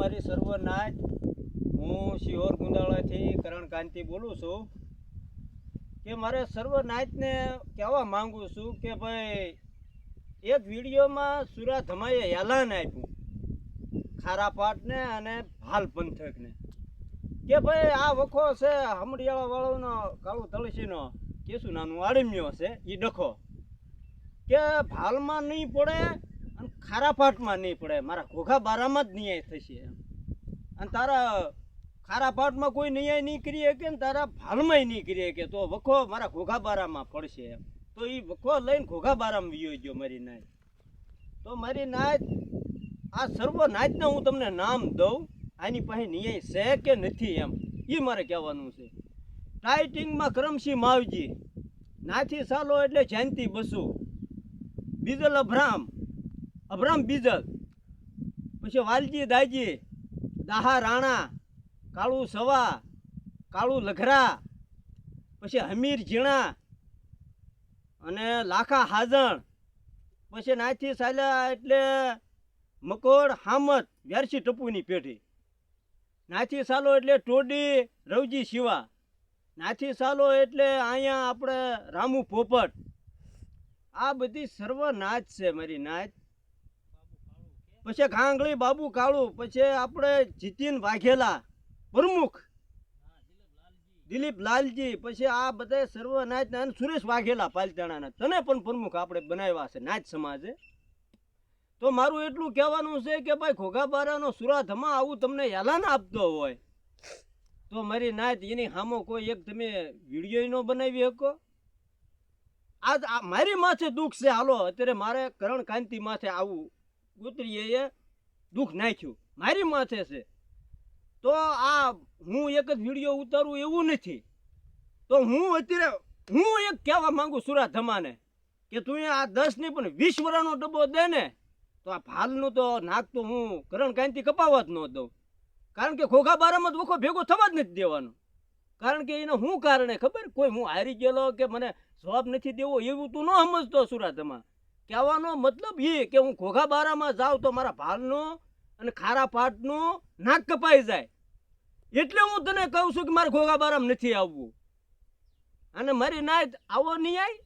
મારી સર્વનાથ હું શિહોર ગુંદાળાથી કરણ કાંતિ બોલું છું કે મારે સર્વનાથને કહેવા માંગુ છું કે ભાઈ, એક વિડીયોમાં સુરા ધમાએ એલાન આપ્યું ખારાપાટને અને ભાલ પંથકને. કે ભાઈ, આ વખો છે હમડિયાળા વાળોનો કાળું તળસીનો કેશું નાનું આડમ્યો છે એ ડખો. કે ભાલમાં નહીં પડે અને ખારા પાટમાં નહીં પડે. મારા ઘોઘા બારામાં જ ન્યાય થશે એમ. અને તારા ખારા પાટમાં કોઈ ન્યાય નહીં કરી શકે ને તારા ભાલમાંય નહીં કરી શકે. તો વખો મારા ઘોઘા બારામાં પડશે એમ. તો એ વખો લઈને ઘોઘા બારામાં વિયો ગયો મારી નાય. તો મારી નાચ આ સર્વ નાચના હું તમને નામ દઉં. આની પાસે ન્યાય છે કે નથી એમ. એ મારે કહેવાનું છે. ટાઈટિંગમાં કરમસિંહ માવજી. નાથી સાલો એટલે જયંતિ બસુ. બીજલ અભરામ. અભરામ બીજલ. પછી વાલજી દાજી દાહા, રાણા, કાળુ સવા, કાળુ લઘરા, પછી હમીર ઝીણા અને લાખા હાજણ. પછી નાથી સાલ્યા એટલે મકોડ હામત વ્યારસી ટપુની પેઢી. નાથી સાલો એટલે ટોડી, રવજી શિવા. નાથી સાલો એટલે અહીંયા આપણે રામુ પોપટ. આ બધી સર્વનાચ છે મારી નાચ. પછી ખાંગળી, બાબુ, કાળુ, પછી આપણે જીતીન વાઘેલા, પ્રમુખ. દિલીપ લાલજી, પછી આ બધા સર્વ નાચ સુરેશ વાઘેલા પાલતાણાના. તને પણ પ્રમુખ આપણે બનાવ્યા છે નાચ સમાજે. તો મારું એટલું કહેવાનું છે કે ભાઈ, ઘોઘાબારાનો સુરાધમાં આવું તમને એલાન આપતો હોય. તો મારી નાચ એની સામો કોઈ એક તમે વીડિયો નો બનાવી શકો. આજ આ મારી માથે દુઃખ છે, હાલો, અત્યારે મારે કરણ કાંતિ માથે આવું ઉતરીએ દુઃખ નાખ્યું. મારી માથે છે. તો આ હું એક જ વીડિયો ઉતારું એવું નથી. તો હું અત્યારે, હું એક કહેવા માંગુ સુરા ધમાને કે તું આ દસ નહીં, પણ વીસ વરાનો ડબ્બો દે ને, તો આ ભાલનું તો નાક તો હું કરણ કાંતિ કપાવવા જ ન દઉં. કારણ કે ખોખા બારામાં વખો ભેગો થવા જ નથી દેવાનો. કારણ કે એને શું કારણે ખબર? કોઈ હું હારી ગયેલો કે મને જવાબ નથી દેવો એવું તું ન સમજતો સુરાતમાં કહેવાનો મતલબ એ કે હું ઘોઘા બારામાં જાઉં તો મારા ભાલનો અને ખારા પાટનો નાક કપાઈ જાય. એટલે હું તને કહું છું કે મારે ઘોઘા બારામાં નથી આવવું. અને મારી નાત આવો નહીં આય?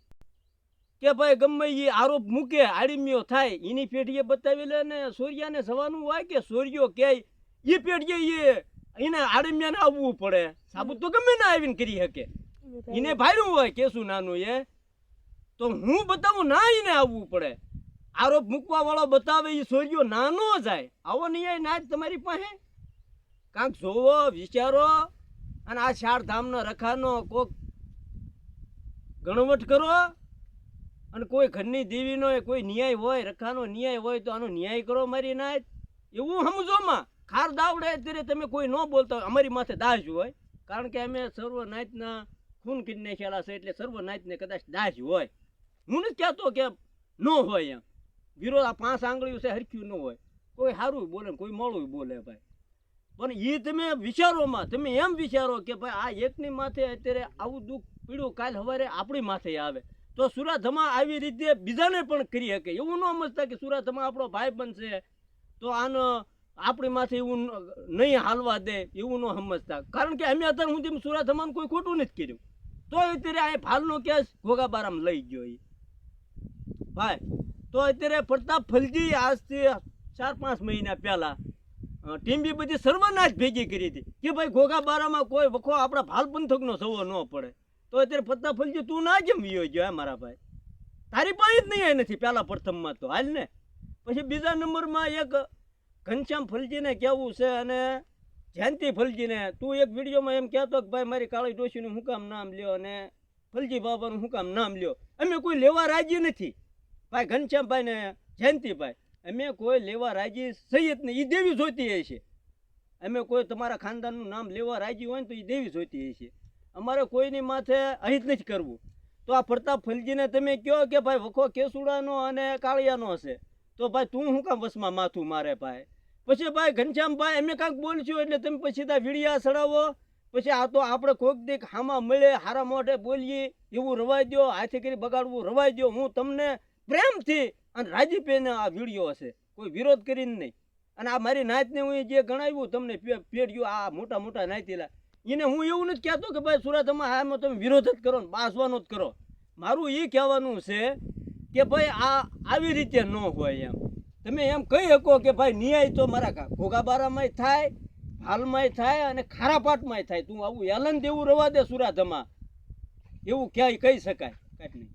કે ભાઈ ગમે એ આરોપ મૂકે આડીમ્યો થાય એની પેઢીએ બતાવી લે ને સૂર્યાને જવાનું હોય કે સૂર્યો કે એ પેઢીએ એ એને આડીમ્યાને આવવું પડે. સાબુ તો ગમે ના આવીને કરી શકે. એને ભાડ્યું હોય કેશું નાનું એ. તો હું બતાવું, ના એને આવવું પડે. આરોપ મૂકવા વાળો બતાવે એ સૂર્યો નાનો જાય. આવો નહીં ના જ તમારી પાસે? કાંક જોવો, વિચારો, અને આ ચાર રખાનો કોક ગણવટ કરો. અને કોઈ ઘરની દેવીનો કોઈ ન્યાય હોય, રખાનો ન્યાય હોય, તો આનો ન્યાય કરો મારી ના એવું સમજોમાં ખાર દાવડે ત્યારે તમે કોઈ ન બોલતા હોય, અમારી માથે દાજ હોય. કારણ કે અમે સર્વ નાયતના ખૂન કરી નાખેલા છે, એટલે સર્વ નાયતને કદાચ દાજ હોય. હું નથી કહેતો કે ન હોય એમ. વિરોધ આ પાંચ આંગળીઓ છે, હરખ્યું ન હોય. કોઈ સારું બોલે કોઈ મોડું બોલે ભાઈ. પણ એ તમે વિચારોમાં, તમે એમ વિચારો કે ભાઈ આ એકની માથે અત્યારે આવું દુઃખ પીડું કાલ સવારે આપણી માથે આવે. તો સુરાધમા આવી રીતે બીજાને પણ કરી શકે. એવું ન સમજતા કે સુરાધમા આપણો ભાઈ બનશે. તો આનો આપણી માથે એવું નહીં હાલવા દે, એવું ન સમજતા. કારણ કે અમે અત્યારે હું તેમ સુરાધમાનું કોઈ ખોટું નથી કર્યું. તો અત્યારે આ ફાલનો કેસ ઘોગાબારામાં લઈ ગયો એ ભાઈ, તો અત્યારે પડતા ફલજી આજથી ચાર પાંચ મહિના પહેલાં ટીમ બી બધી સર્વનાશ ભેગી કરી હતી. કે ભાઈ ઘોઘાબારામાં કોઈ વખો આપણા ભાલ પંથકનો સવો ન પડે. તો અત્યારે પડતા ફલજી તું ના જેમ ગયો મારા ભાઈ. તારી પાસે જ નહીં નથી. પહેલાં પ્રથમમાં તો. હાલ ને. પછી બીજા નંબરમાં એક ઘનશ્યામ ફલજીને કહેવું છે અને જયંતિ ફલજીને તું એક વિડીયોમાં એમ કહેતો કે ભાઈ, મારી કાળી ડોશીનું શું કામ નામ લ્યો અને ફલજી બાબાનું શું કામ નામ લ્યો. અમે કોઈ લેવા રાજી નથી. ભાઈ ઘનશ્યામભાઈ ને જયંતિભાઈ, અમે કોઈ લેવા રાજી સહિત ને એ દેવી જોતી હશે અમે કોઈ તમારા ખાનદાનનું નામ લેવા રાજી હોય ને તો એ દેવી જોતી હશે અમારે કોઈની માથે અહિત નથી કરવું. તો આ પ્રતાપ ફલજીને તમે કહો કે ભાઈ વખો કેસુડાનો અને કાળિયાનો હશે. તો ભાઈ તું શું કામ વસમાં માથું મારે ભાઈ? પછી ભાઈ ઘનશ્યામભાઈ, અમે કાંઈક બોલશું એટલે તમે પછી ત્યાં વીડિયા ચડાવો પછી આ તો આપણે કોઈક દીક હામાં મળે, હારા મોઢે બોલીએ, એવું રવાઈ દો હાથે કરી બગાડવું રવાઈ દો હું તમને પ્રેમથી અને રાજીપેને આ વીડિયો હશે. કોઈ વિરોધ કરીને નહીં. અને આ મારી નાતને હું જે ગણાવ્યું, તમને પેઢ્યું આ મોટા મોટા નાતીલા, એને હું એવું નથી કહેતો કે ભાઈ સુરતમાં આમાં તમે વિરોધ જ કરો ને બાસવાનો જ કરો. મારું એ કહેવાનું છે કે ભાઈ આ આવી રીતે ન હોય એમ. તમે એમ કહી શકો કે ભાઈ ન્યાય તો મારા ઘોઘાબારામાંય થાય, હાલમાંય થાય અને ખારાપાટમાંય થાય. તું આવું એલન દેવું રવા દે સુરાધમાં એવું ક્યાંય કહી શકાય. કાંઈ નહીં.